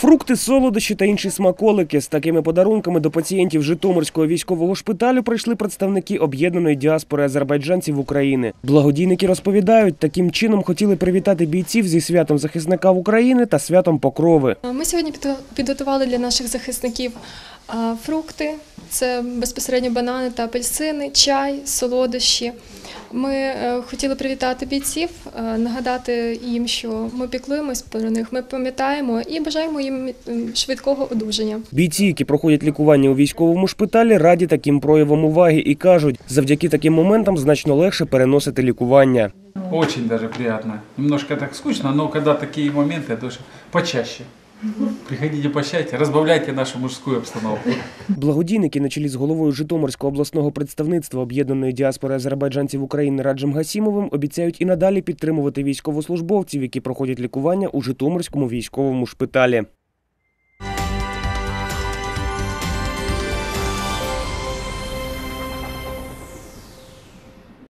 Фрукти, солодощі та інші смаколики. З такими подарунками до пацієнтів Житомирського військового шпиталю прийшли представники об'єднаної діаспори азербайджанців України. Благодійники розповідають, таким чином хотіли привітати бійців зі святом захисника України та святом Покрови. Ми сьогодні підготували для наших захисників фрукти, це безпосередньо банани та апельсини, чай, солодощі. Ми е, хотіли привітати бійців, е, нагадати їм, що ми піклуємось про них, ми пам'ятаємо і бажаємо їм швидкого одужання. Бійці, які проходять лікування у військовому шпиталі, раді таким проявам уваги і кажуть, завдяки таким моментам значно легше переносити лікування. Очень даже приятно. Немножко так скучно, но когда такие моменты, это же почаще. Приходите почаще, розбавляйте нашу мужську обстановку. Благодійники на чолі з головою Житомирського обласного представництва об'єднаної діаспори азербайджанців України Раджем Гасімовим обіцяють і надалі підтримувати військовослужбовців, які проходять лікування у Житомирському військовому шпиталі.